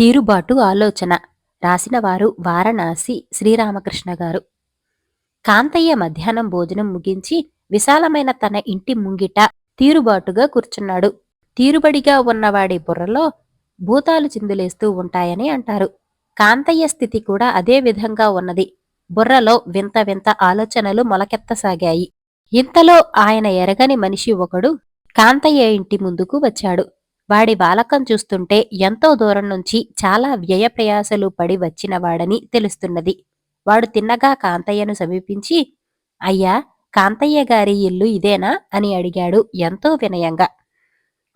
తీరుబాటు ఆలోచన రాసినవారు వారణాసి శ్రీరామకృష్ణ గారు. కాంతయ్య మధ్యాహ్నం భోజనం ముగించి విశాలమైన తన ఇంటి ముంగిట తీరుబాటుగా కూర్చున్నాడు. తీరుబడిగా ఉన్నవాడి బుర్రలో భూతాలు చిందులేస్తూ ఉంటాయని అంటారు. కాంతయ్య స్థితి కూడా అదే విధంగా ఉన్నది. బుర్రలో వింత వింత ఆలోచనలు మొలకెత్తసాగాయి. ఇంతలో ఆయన ఎరగని మనిషి ఒకడు కాంతయ్య ఇంటి ముందుకు వచ్చాడు. వాడి బాలకం చూస్తుంటే ఎంతో దూరం నుంచి చాలా వ్యయ ప్రయాసలు పడి వచ్చినవాడని తెలుస్తున్నది. వాడు తిన్నగా కాంతయ్యను సమీపించి అయ్యా కాంతయ్య గారి ఇల్లు ఇదేనా? అని అడిగాడు ఎంతో వినయంగా.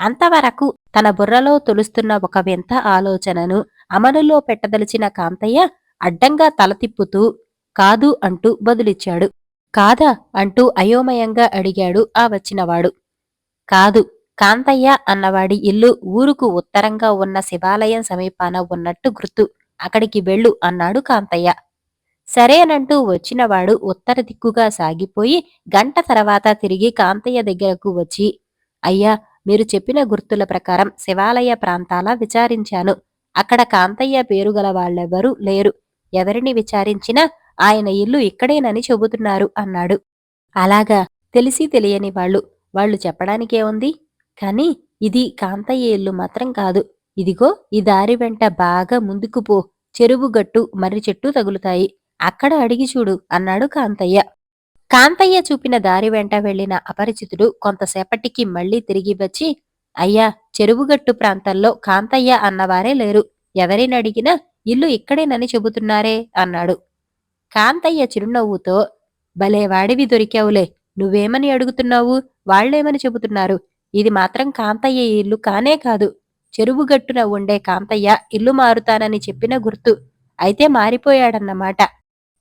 అంతవరకు తన బుర్రలో తొలుస్తున్న ఒక వింత ఆలోచనను అమలులో పెట్టదలిచిన కాంతయ్య అడ్డంగా తల తిప్పుతూ కాదు అంటూ బదులిచ్చాడు. కాదా? అంటూ అయోమయంగా అడిగాడు ఆ వచ్చినవాడు. కాదు కాంతయ్య అన్నవాడి ఇల్లు ఊరుకు ఉత్తరంగా ఉన్న శివాలయం సమీపాన ఉన్నట్టు గుర్తు. అక్కడికి వెళ్ళు అన్నాడు కాంతయ్య. సరేనంటూ వచ్చినవాడు ఉత్తర దిక్కుగా సాగిపోయి గంట తర్వాత తిరిగి కాంతయ్య దగ్గరకు వచ్చి అయ్యా మీరు చెప్పిన గుర్తుల ప్రకారం శివాలయ ప్రాంతాల విచారించాను. అక్కడ కాంతయ్య పేరు గల వాళ్ళెవరూ లేరు. ఎవరిని విచారించినా ఆయన ఇల్లు ఇక్కడేనని చెబుతున్నారు అన్నాడు. అలాగా తెలిసి తెలియని వాళ్ళు. వాళ్ళు చెప్పడానికే ఉంది? కాని ఇది కాంతయ్య ఇల్లు మాత్రం కాదు. ఇదిగో ఈ దారి వెంట బాగా ముందుకు పో. చెరువు గట్టు మర్రి చెట్టు తగులుతాయి. అక్కడ అడిగి చూడు అన్నాడు కాంతయ్య. కాంతయ్య చూపిన దారి వెంట వెళ్ళిన అపరిచితుడు కొంతసేపటికి మళ్ళీ తిరిగి వచ్చి అయ్యా చెరువుగట్టు ప్రాంతంలో కాంతయ్య అన్నవారే లేరు. ఎవరిని అడిగినా ఇల్లు ఇక్కడేనని చెబుతున్నారే అన్నాడు. కాంతయ్య చిరునవ్వుతో భలే వాడివి దొరికావులే. నువ్వేమని అడుగుతున్నావు? వాళ్ళేమని చెబుతున్నారు? ఇది మాత్రం కాంతయ్య ఇల్లు కానే కాదు. చెరువుగట్టున ఉండే కాంతయ్య ఇల్లు మారుతానని చెప్పిన గుర్తు. అయితే మారిపోయాడన్నమాట.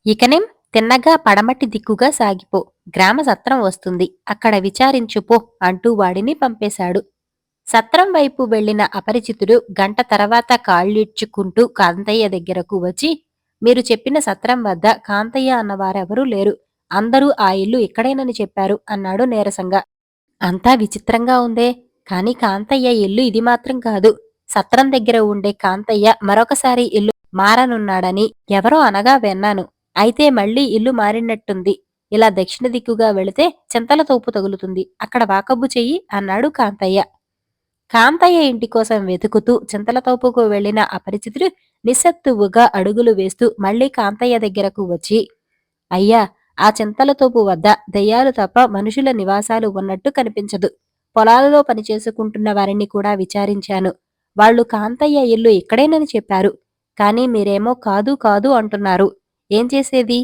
ఇకనేం తిన్నగా పడమటి దిక్కుగా సాగిపో. గ్రామ సత్రం వస్తుంది. అక్కడ విచారించుపో అంటూ వాడిని పంపేశాడు. సత్రం వైపు వెళ్ళిన అపరిచితుడు గంట తర్వాత కాళ్ళిడ్చుకుంటూ కాంతయ్య దగ్గరకు వచ్చి మీరు చెప్పిన సత్రం వద్ద కాంతయ్య అన్నవారెవరూ లేరు. అందరూ ఆ ఇల్లు ఇక్కడేనని చెప్పారు అన్నాడు నీరసంగా. అంతా విచిత్రంగా ఉందే. కాని కాంతయ్య ఇల్లు ఇది మాత్రం కాదు. సత్రం దగ్గర ఉండే కాంతయ్య మరొకసారి ఇల్లు మారనున్నాడని ఎవరో అనగా విన్నాను. అయితే మళ్ళీ ఇల్లు మారినట్టుంది. ఇలా దక్షిణ దిక్కుగా వెళితే చింతల తోపు తగులుతుంది. అక్కడ వాకబ్బు చెయ్యి అన్నాడు కాంతయ్య. కాంతయ్య ఇంటి కోసం వెతుకుతూ చింతల తోపుకు వెళ్ళిన అపరిచితుడు నిస్సత్తువుగా అడుగులు వేస్తూ మళ్ళీ కాంతయ్య దగ్గరకు వచ్చి అయ్యా ఆ చింతల తోపు వద్ద దయ్యాలు తప్ప మనుషుల నివాసాలు ఉన్నట్టు కనిపించదు. పొలాలలో పనిచేసుకుంటున్న వారిని కూడా విచారించాను. వాళ్ళు కాంతయ్య ఇల్లు ఇక్కడేనని చెప్పారు. కానీ మీరేమో కాదు కాదు అంటున్నారు. ఏం చేసేది?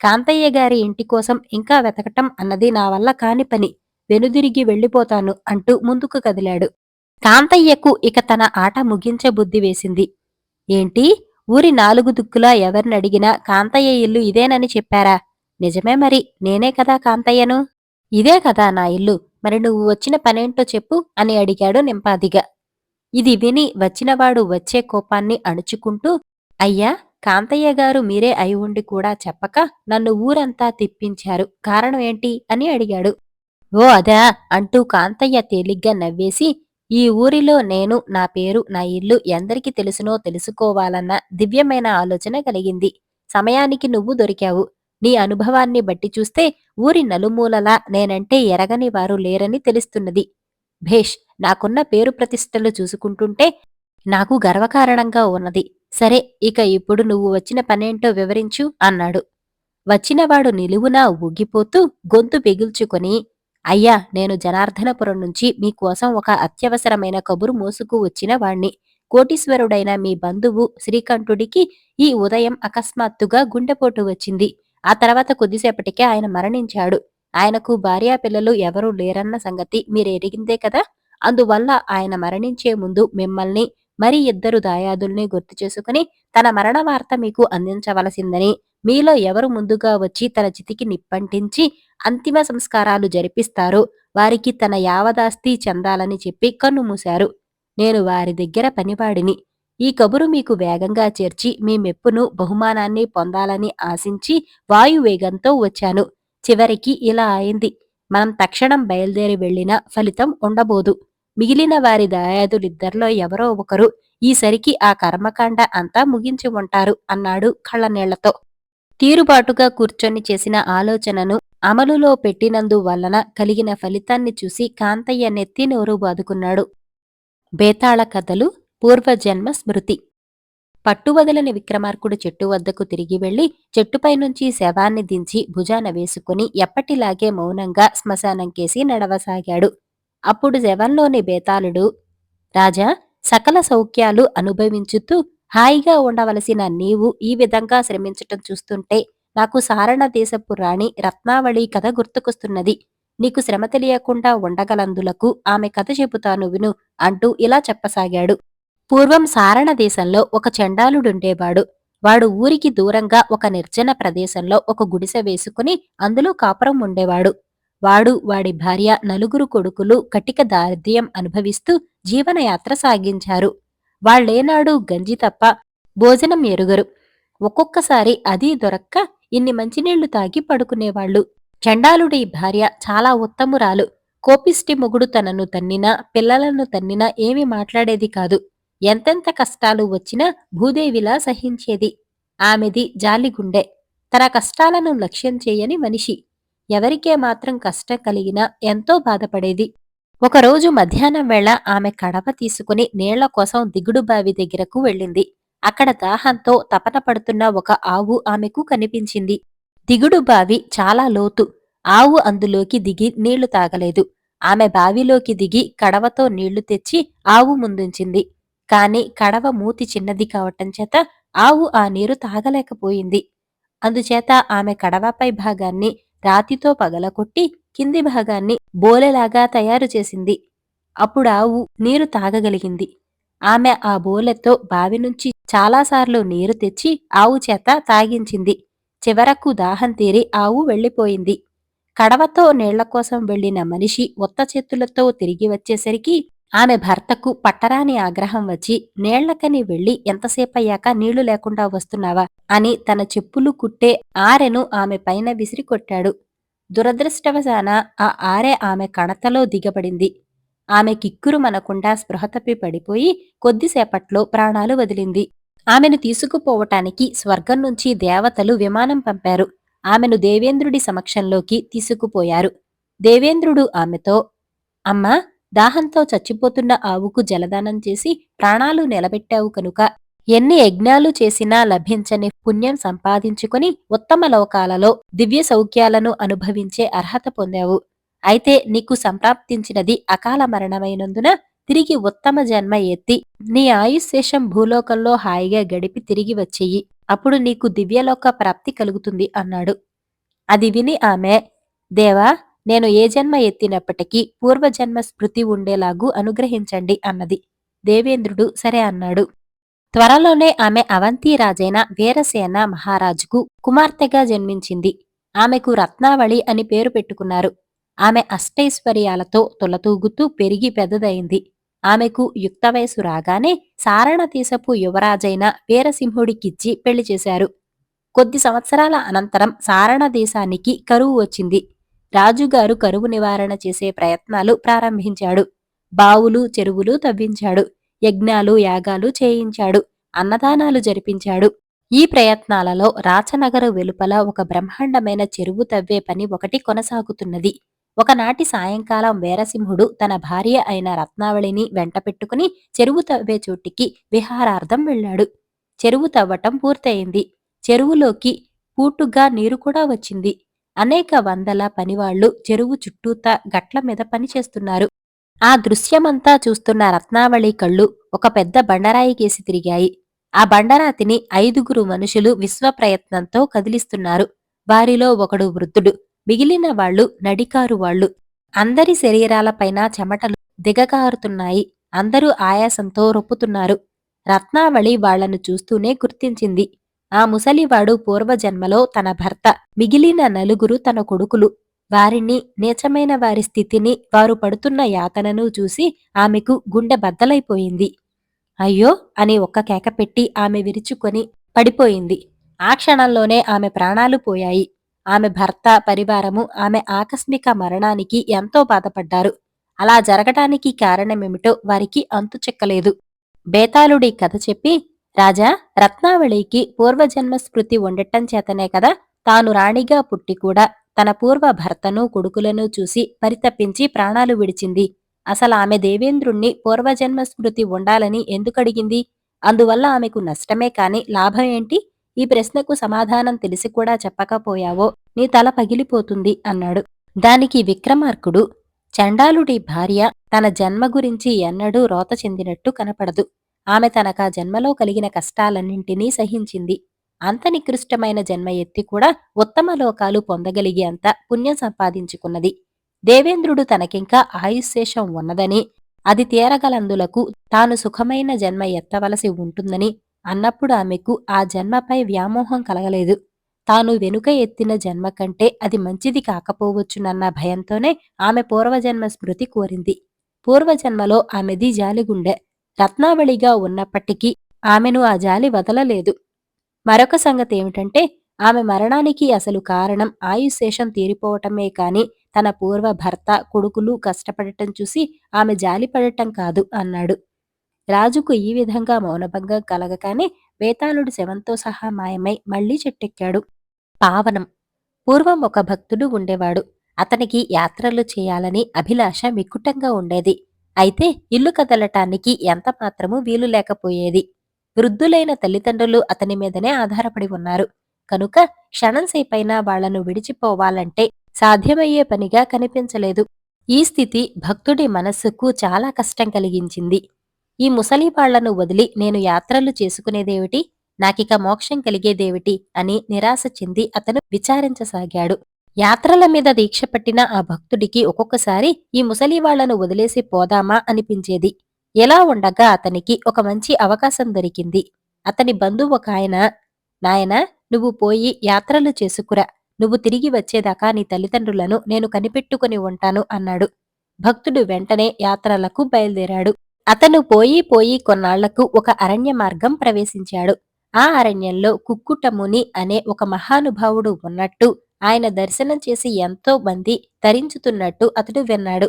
కాంతయ్య గారి ఇంటి కోసం ఇంకా వెతకటం అన్నది నా వల్ల కాని పని. వెనుదిరిగి వెళ్ళిపోతాను అంటూ ముందుకు కదిలాడు. కాంతయ్యకు ఇక తన ఆట ముగించే బుద్ధి వేసింది. ఏంటి? ఊరి నాలుగు దిక్కులా ఎవరినడిగినా కాంతయ్య ఇల్లు ఇదేనని చెప్పారా? నిజమే మరి నేనే కదా కాంతయ్యను? ఇదే కదా నా ఇల్లు మరి నువ్వు వచ్చిన పనేంటో చెప్పు అని అడిగాడు నింపాదిగా. ఇది విని వచ్చినవాడు వచ్చే కోపాన్ని అణుచుకుంటూ అయ్యా కాంతయ్య గారు మీరే అయి ఉండి కూడా చెప్పక నన్ను ఊరంతా తిప్పించారు కారణం ఏంటి అని అడిగాడు. ఓ అదా అంటూ కాంతయ్య తేలిగ్గా నవ్వేసి ఈ ఊరిలో నేను నా పేరు నా ఇల్లు ఎందరికి తెలుసునో తెలుసుకోవాలన్న దివ్యమైన ఆలోచన కలిగింది. సమయానికి నువ్వు దొరికావు. నీ అనుభవాన్ని బట్టి చూస్తే ఊరి నలుమూలలా నేనంటే ఎరగని వారు లేరని తెలుస్తున్నది. భేష్ నాకున్న పేరు ప్రతిష్టలు చూసుకుంటుంటే నాకు గర్వకారణంగా ఉన్నది. సరే ఇక ఇప్పుడు నువ్వు వచ్చిన పనేంటో వివరించు అన్నాడు. వచ్చినవాడు నిలువునా ఊగిపోతూ గొంతు పెగిల్చుకొని అయ్యా నేను జనార్దనపురం నుంచి మీకోసం ఒక అత్యవసరమైన కబురు మోసుకు వచ్చిన వాణ్ణి. కోటీశ్వరుడైన మీ బంధువు శ్రీకంఠుడికి ఈ ఉదయం అకస్మాత్తుగా గుండెపోటు వచ్చింది. ఆ తర్వాత కొద్దిసేపటికే ఆయన మరణించాడు. ఆయనకు భార్యా పిల్లలు ఎవరూ లేరన్న సంగతి మీరెరిగిందే కదా? అందువల్ల ఆయన మరణించే ముందు మిమ్మల్ని మరి ఇద్దరు దాయాదుల్ని గుర్తు చేసుకుని తన మరణ వార్త మీకు అందించవలసిందని మీలో ఎవరు ముందుగా వచ్చి తన చితికి నిప్పంటించి అంతిమ సంస్కారాలు జరిపిస్తారు వారికి తన యావదాస్తి చెందాలని చెప్పి కన్నుమూశారు నేను వారి దగ్గర పనివాడిని. ఈ కబురు మీకు వేగంగా చేర్చి మీ మెప్పును బహుమానాన్ని పొందాలని ఆశించి వాయువేగంతో వచ్చాను. చివరికి ఇలా అయింది. మనం తక్షణం బయలుదేరి వెళ్ళినా ఫలితం ఉండబోదు. మిగిలిన వారి దాయాదులిద్దరిలో ఎవరో ఒకరు ఈసరికి ఆ కర్మకాండ అంతా ముగించి ఉంటారు అన్నాడు కళ్ళనీళ్ళతో. తీరుబాటుగా కూర్చొని చేసిన ఆలోచనను అమలులో పెట్టినందు వలన కలిగిన ఫలితాన్ని చూసి కాంతయ్య నెత్తి నోరు బాదుకున్నాడు. బేతాళ కథలు పూర్వజన్మ స్మృతి. పట్టువదలని విక్రమార్కుడు చెట్టు వద్దకు తిరిగి వెళ్ళి చెట్టుపై నుంచి శవాన్ని దించి భుజాన వేసుకుని ఎప్పటిలాగే మౌనంగా శ్మశానం కేసి నడవసాగాడు. అప్పుడు శవంలోని బేతాళుడు రాజా సకల సౌఖ్యాలు అనుభవించుతూ హాయిగా ఉండవలసిన నీవు ఈ విధంగా శ్రమించటం చూస్తుంటే నాకు సారణ దేశపు రాణి రత్నావళి కథ గుర్తుకొస్తున్నది. నీకు శ్రమ తెలియకుండా ఉండగలందులకు ఆమె కథ చెబుతాను విను అంటూ ఇలా చెప్పసాగాడు. పూర్వం సారణ దేశంలో ఒక చండాలుడుండేవాడు. వాడు ఊరికి దూరంగా ఒక నిర్జన ప్రదేశంలో ఒక గుడిసె వేసుకుని అందులో కాపురం ఉండేవాడు. వాడు వాడి భార్య నలుగురు కొడుకులు కటిక దారిద్ర్యం అనుభవిస్తూ జీవనయాత్ర సాగించారు. వాళ్ళేనాడు గంజి తప్ప భోజనం ఎరుగరు. ఒక్కొక్కసారి అది దొరక్క ఇన్ని మంచినీళ్ళు తాగి పడుకునేవాళ్ళు చండాలుడి భార్య చాలా ఉత్తమురాలు. కోపిష్టి మొగుడు తనను తన్నినా పిల్లలను తన్నినా ఏమీ మాట్లాడేది కాదు. ఎంతెంత కష్టాలు వచ్చినా భూదేవిలా సహించేది. ఆమెది జాలిగుండె తన కష్టాలను లక్ష్యం చేయని మనిషి. ఎవరికే మాత్రం కష్టం కలిగినా ఎంతో బాధపడేది. ఒకరోజు మధ్యాహ్నం వేళ ఆమె కడవ తీసుకుని నీళ్ళ కోసం దిగుడు బావి దగ్గరకు వెళ్ళింది. అక్కడ దాహంతో తపన పడుతున్న ఒక ఆవు ఆమెకు కనిపించింది. దిగుడు బావి చాలా లోతు. ఆవు అందులోకి దిగి నీళ్ళు తాగలేదు. ఆమె బావిలోకి దిగి కడవతో నీళ్ళు తెచ్చి ఆవు ముందుంచింది. కాని కడవ మూతి చిన్నది కావటం చేత ఆవు ఆ నీరు తాగలేకపోయింది. అందుచేత ఆమె కడవపై భాగాన్ని రాతితో పగలకొట్టి కింది భాగాన్ని బోలెలాగా తయారు చేసింది. అప్పుడు ఆవు నీరు తాగగలిగింది. ఆమె ఆ బోలెతో బావి నుంచి చాలాసార్లు నీరు తెచ్చి ఆవు చేత తాగించింది. చివరకు దాహం తీరి ఆవు వెళ్ళిపోయింది. కడవతో నీళ్ళ కోసం వెళ్ళిన మనిషి ఒత్త చేతులతో తిరిగి వచ్చేసరికి ఆమె భర్తకు పట్టరాని ఆగ్రహం వచ్చి నీళ్ళకని వెళ్ళి ఎంతసేపయ్యాక నీళ్ళు లేకుండా వస్తున్నావా? అని తన చెప్పులు కుట్టే ఆరెను ఆమె పైన విసిరి కొట్టాడు దురదృష్టవశాన ఆ ఆరె ఆమె కణతలో దిగబడింది. ఆమె కిక్కురు మనకుండా స్పృహ తప్పి పడిపోయి కొద్దిసేపట్లో ప్రాణాలు వదిలింది. ఆమెను తీసుకుపోవటానికి స్వర్గం నుంచి దేవతలు విమానం పంపారు. ఆమెను దేవేంద్రుడి సమక్షంలోకి తీసుకుపోయారు. దేవేంద్రుడు ఆమెతో అమ్మా దాహంతో చచ్చిపోతున్న ఆవుకు జలదానం చేసి ప్రాణాలు నిలబెట్టావు కనుక ఎన్ని యజ్ఞాలు చేసినా లభించని పుణ్యం సంపాదించుకుని ఉత్తమ లోకాలలో దివ్య సౌఖ్యాలను అనుభవించే అర్హత పొందావు. అయితే నీకు సంప్రాప్తించినది అకాల మరణమైనందున తిరిగి ఉత్తమ జన్మ ఎత్తి నీ ఆయుశేషం భూలోకంలో హాయిగా గడిపి తిరిగి వచ్చేయి. అప్పుడు నీకు దివ్యలోక ప్రాప్తి కలుగుతుంది అన్నాడు. అది విని ఆమె దేవా నేను ఏ జన్మ ఎత్తినప్పటికీ పూర్వజన్మ స్మృతి ఉండేలాగూ అనుగ్రహించండి అన్నది. దేవేంద్రుడు సరే అన్నాడు. త్వరలోనే ఆమె అవంతి రాజైన వీరసేన మహారాజుకు కుమార్తెగా జన్మించింది. ఆమెకు రత్నావళి అని పేరు పెట్టుకున్నారు. ఆమె అష్టైశ్వర్యాలతో తొలతూగుతూ పెరిగి పెద్దదైంది. ఆమెకు యుక్త వయసు రాగానే సారణతీసపు యువరాజైన వీరసింహుడికిచ్చి పెళ్ళి చేశారు. కొద్ది సంవత్సరాల అనంతరం సారణ దేశానికి కరువు వచ్చింది. రాజుగారు కరువు నివారణ చేసే ప్రయత్నాలు ప్రారంభించాడు. బావులు చెరువులు తవ్వించాడు. యజ్ఞాలు యాగాలు చేయించాడు. అన్నదానాలు జరిపించాడు. ఈ ప్రయత్నాలలో రాచనగరు వెలుపల ఒక బ్రహ్మాండమైన చెరువు తవ్వే పని ఒకటి కొనసాగుతున్నది. ఒకనాటి సాయంకాలం వీరసింహుడు తన భార్య అయిన రత్నావళిని వెంటపెట్టుకుని చెరువు తవ్వే చోటికి విహారార్థం వెళ్ళాడు. చెరువు తవ్వటం పూర్తయింది. చెరువులోకి పూటుగా నీరు కూడా వచ్చింది. అనేక వందల పనివాళ్ళు చెరువు చుట్టూతా గట్ల మీద పనిచేస్తున్నారు ఆ దృశ్యమంతా చూస్తున్న రత్నావళి కళ్ళు ఒక పెద్ద బండరాయి కేసి తిరిగాయి. ఆ బండరాతిని ఐదుగురు మనుషులు విశ్వప్రయత్నంతో కదిలిస్తున్నారు. వారిలో ఒకడు వృద్ధుడు మిగిలిన వాళ్ళు నడికారు వాళ్ళు. అందరి శరీరాలపైన చెమటలు దిగకారుతున్నాయి అందరూ ఆయాసంతో రొప్పుతున్నారు. రత్నావళి వాళ్ళను చూస్తూనే గుర్తించింది. ఆ ముసలివాడు పూర్వజన్మలో తన భర్త మిగిలిన నలుగురు తన కొడుకులు. వారిని నీచమైన వారి స్థితిని వారు పడుతున్న యాతనను చూసి ఆమెకు గుండె బద్దలైపోయింది. అయ్యో! అని ఒక్క కేక పెట్టి ఆమె విరుచుకొని పడిపోయింది. ఆ క్షణంలోనే ఆమె ప్రాణాలు పోయాయి. ఆమె భర్త పరివారము ఆమె ఆకస్మిక మరణానికి ఎంతో బాధపడ్డారు. అలా జరగటానికి కారణమేమిటో వారికి అంతు చెక్కలేదు. బేతాళుడి కథ చెప్పి రాజా రత్నావళికి పూర్వజన్మ స్మృతి ఉండటం చేతనే కదా తాను రాణిగా పుట్టి కూడా తన పూర్వ భర్తను కొడుకులను చూసి పరితపించి ప్రాణాలు విడిచింది. అసలు ఆమె దేవేంద్రుణ్ణి పూర్వజన్మ స్మృతి ఉండాలని ఎందుకడిగింది అందువల్ల ఆమెకు నష్టమే కాని లాభం ఏంటి? ఈ ప్రశ్నకు సమాధానం తెలిసి కూడా చెప్పకపోయావో నీ తల పగిలిపోతుంది అన్నాడు. దానికి విక్రమార్కుడు చండాలుడి భార్య తన జన్మ గురించి ఎన్నడూ రోత చెందినట్టు కనపడదు. ఆమె తనకా జన్మలో కలిగిన కష్టాలన్నింటినీ సహించింది. అంత నికృష్టమైన జన్మ ఎత్తి కూడా ఉత్తమ లోకాలు పొందగలిగే అంత పుణ్యం సంపాదించుకున్నది. దేవేంద్రుడు తనకింకా ఆయుశేషం ఉన్నదని అది తీరగలందులకు తాను సుఖమైన జన్మ ఎత్తవలసి ఉంటుందని అన్నప్పుడు ఆమెకు ఆ జన్మపై వ్యామోహం కలగలేదు. తాను వెనుక ఎత్తిన జన్మ కంటే అది మంచిది కాకపోవచ్చునన్న భయంతోనే ఆమె పూర్వజన్మ స్మృతి కోరింది. పూర్వజన్మలో ఆమెది జాలిగుండె. రత్నావళిగా ఉన్నప్పటికీ ఆమెను ఆ జాలి వదలలేదు. మరొక సంగతి ఏమిటంటే ఆమె మరణానికి అసలు కారణం ఆయుశేషం తీరిపోవటమే కాని తన పూర్వ భర్త కొడుకులు కష్టపడటం చూసి ఆమె జాలిపడటం కాదు అన్నాడు. రాజుకు ఈ విధంగా మౌనభంగం కలగగానే వేతాళుడు శవంతో సహా మాయమై మళ్ళీ చెట్టెక్కాడు. పావనం. పూర్వం ఒక భక్తుడు ఉండేవాడు. అతనికి యాత్రలు చేయాలని అభిలాష మిక్కుటంగా ఉండేది. అయితే ఇల్లు కదలటానికి ఎంత మాత్రమూ వీలు లేకపోయేది. వృద్ధులైన తల్లిదండ్రులు అతని మీదనే ఆధారపడి ఉన్నారు. కనుక క్షణం సేపైనా వాళ్ళను విడిచిపోవాలంటే సాధ్యమయ్యే పనిగా కనిపించలేదు. ఈ స్థితి భక్తుడి మనస్సుకు చాలా కష్టం కలిగించింది. ఈ ముసలి వాళ్ళను వదిలి నేను యాత్రలు చేసుకునేదేమిటి? నాకిక మోక్షం కలిగేదేమిటి? అని నిరాశ చెంది అతను విచారించసాగాడు. యాత్రల మీద దీక్ష పట్టిన ఆ భక్తుడికి ఒక్కొక్కసారి ఈ ముసలి వాళ్ళను వదిలేసి పోదామా అనిపించేది. ఎలా ఉండగా అతనికి ఒక మంచి అవకాశం దొరికింది. అతని బంధువు ఒక ఆయన నాయనా నువ్వు పోయి యాత్రలు చేసుకురా. నువ్వు తిరిగి వచ్చేదాకా నీ తల్లిదండ్రులను నేను కనిపెట్టుకుని ఉంటాను అన్నాడు. భక్తుడు వెంటనే యాత్రలకు బయలుదేరాడు. అతను పోయి పోయి కొన్నాళ్ళకు ఒక అరణ్య మార్గం ప్రవేశించాడు. ఆ అరణ్యంలో కుక్కుటముని అనే ఒక మహానుభావుడు ఉన్నట్టు ఆయన దర్శనం చేసి ఎంతో మంది తరించుతున్నట్టు అతడు విన్నాడు.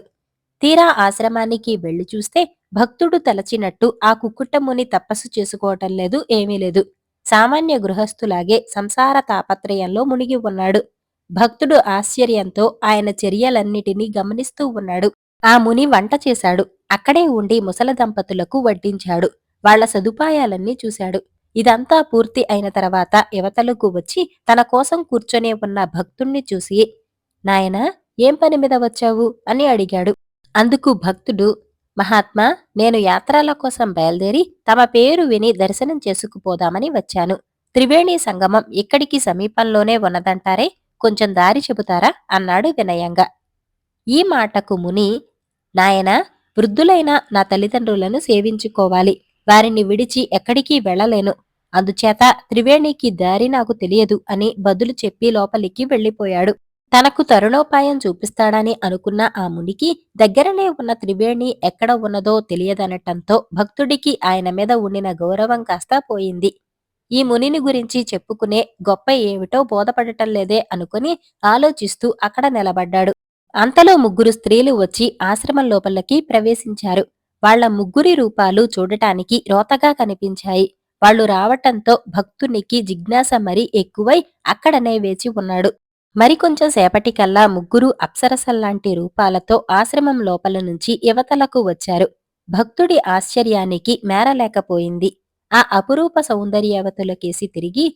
తీరా ఆశ్రమానికి వెళ్ళి చూస్తే భక్తుడు తలచినట్టు ఆ కుక్కుటముని తపస్సు చేసుకోవటం లేదు ఏమీ లేదు. సామాన్య గృహస్థులాగే సంసార తాపత్రయంలో మునిగి ఉన్నాడు. భక్తుడు ఆశ్చర్యంతో ఆయన చర్యలన్నిటినీ గమనిస్తూ ఉన్నాడు. ఆ ముని వంట చేశాడు. అక్కడే ఉండి ముసల దంపతులకు వడ్డించాడు. వాళ్ళ సదుపాయాలన్నీ చూశాడు. ఇదంతా పూర్తి అయిన తర్వాత యువతలకు వచ్చి తన కోసం కూర్చొనే ఉన్న భక్తుణ్ణి చూసి నాయనా ఏం పని మీద వచ్చావు? అని అడిగాడు. అందుకు భక్తుడు మహాత్మా నేను యాత్రల కోసం బయలుదేరి తమ పేరు విని దర్శనం చేసుకుపోదామని వచ్చాను. త్రివేణి సంగమం ఇక్కడికి సమీపంలోనే ఉన్నదంటారే కొంచెం దారి చెబుతారా? అన్నాడు వినయంగా. ఈ మాటకు ముని నాయన వృద్ధులైన నా తల్లిదండ్రులను సేవించుకోవాలి. వారిని విడిచి ఎక్కడికి వెళ్ళలేను. అందుచేత త్రివేణికి దారి నాకు తెలియదు అని బదులు చెప్పి లోపలికి వెళ్ళిపోయాడు. తనకు తరుణోపాయం చూపిస్తాడని అనుకున్న ఆ మునికి దగ్గరనే ఉన్న త్రివేణి ఎక్కడ ఉన్నదో తెలియదనటంతో భక్తుడికి ఆయన మీద ఉండిన గౌరవం కాస్త పోయింది. ఈ మునిని గురించి చెప్పుకునే గొప్ప ఏమిటో బోధపడటం లేదే అనుకుని ఆలోచిస్తూ అక్కడ నిలబడ్డాడు. అంతలో ముగ్గురు స్త్రీలు వచ్చి ఆశ్రమం లోపలికి ప్రవేశించారు. వాళ్ళ ముగ్గురి రూపాలు చూడటానికి రోతగా కనిపించాయి. వాళ్ళు రావటంతో భక్తునికి జిజ్ఞాస మరీ ఎక్కువై అక్కడనే వేచి ఉన్నాడు. మరికొంచెం సేపటికల్లా ముగ్గురు అప్సరసల్లాంటి రూపాలతో ఆశ్రమం లోపల నుంచి యువతలకు వచ్చారు. భక్తుడి ఆశ్చర్యానికి మేరలేకపోయింది. ఆ అపురూప సౌందర్యవతులకేసి తిరిగి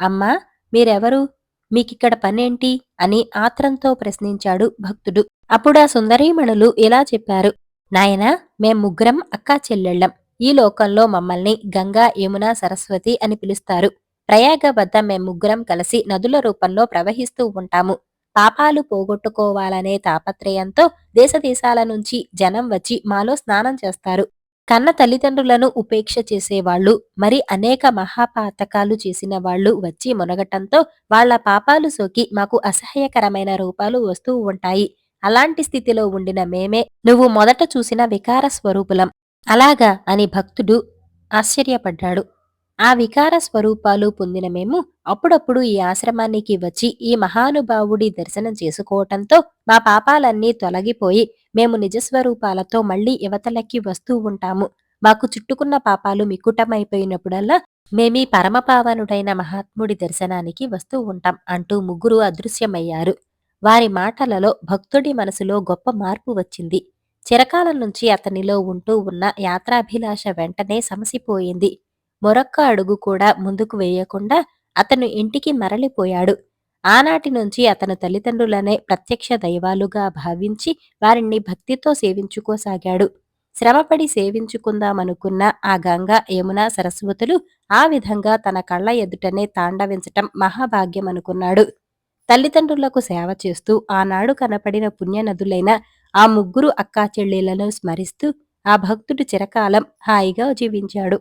అమ్మా మీరెవరు? మీకిక్కడ పనేంటి? అని ఆత్రంతో ప్రశ్నించాడు భక్తుడు. అప్పుడా సుందరీమణులు ఇలా చెప్పారు నాయనా మేం ముగ్గురం అక్కా చెల్లెళ్ళం. ఈ లోకంలో మమ్మల్ని గంగా యమున సరస్వతి అని పిలుస్తారు. ప్రయాగ వద్ద మేము ముగ్గురం కలిసి నదుల రూపంలో ప్రవహిస్తూ ఉంటాము. పాపాలు పోగొట్టుకోవాలనే తాపత్రయంతో దేశదేశాల నుంచి జనం వచ్చి మాలో స్నానం చేస్తారు. కన్న తల్లిదండ్రులను ఉపేక్ష చేసేవాళ్ళు మరి అనేక మహాపాతకాలు చేసిన వాళ్ళు వచ్చి మునగటంతో వాళ్ళ పాపాలు సోకి మాకు అసహ్యకరమైన రూపాలు వస్తూ ఉంటాయి. అలాంటి స్థితిలో ఉండిన మేమే నువ్వు మొదట చూసిన వికార స్వరూపులం. అలాగా అని భక్తుడు ఆశ్చర్యపడ్డాడు. ఆ వికార స్వరూపాలు పొందిన మేము అప్పుడప్పుడు ఈ ఆశ్రమానికి వచ్చి ఈ మహానుభావుడి దర్శనం చేసుకోవటంతో మా పాపాలన్నీ తొలగిపోయి మేము నిజస్వరూపాలతో మళ్ళీ యువతలకి వస్తూ ఉంటాము. మాకు చుట్టుకున్న పాపాలు మికుటమైపోయినప్పుడల్లా మేమీ పరమపావనుడైన మహాత్ముడి దర్శనానికి వస్తూ ఉంటాం అంటూ ముగ్గురు అదృశ్యమయ్యారు. వారి మాటలలో భక్తుడి మనసులో గొప్ప మార్పు వచ్చింది. చిరకాలం నుంచి అతనిలో ఉంటూ ఉన్న యాత్రాభిలాష వెంటనే సమసిపోయింది. మరొక్క అడుగు కూడా ముందుకు వేయకుండా అతను ఇంటికి మరలిపోయాడు. ఆనాటి నుంచి అతను తల్లిదండ్రులనే ప్రత్యక్ష దైవాలుగా భావించి వారిని భక్తితో సేవించుకోసాగాడు. శ్రమపడి సేవించుకుందామనుకున్న ఆ గంగా యమున సరస్వతులు ఆ విధంగా తన కళ్ళ ఎదుటనే తాండవించటం మహాభాగ్యం అనుకున్నాడు తల్లిదండ్రులకు సేవ చేస్తూ ఆనాడు కనపడిన పుణ్యనదులైన ఆ ముగ్గురు అక్కా చెల్లెలను స్మరిస్తూ ఆ భక్తుడు చిరకాలం హాయిగా జీవించాడు.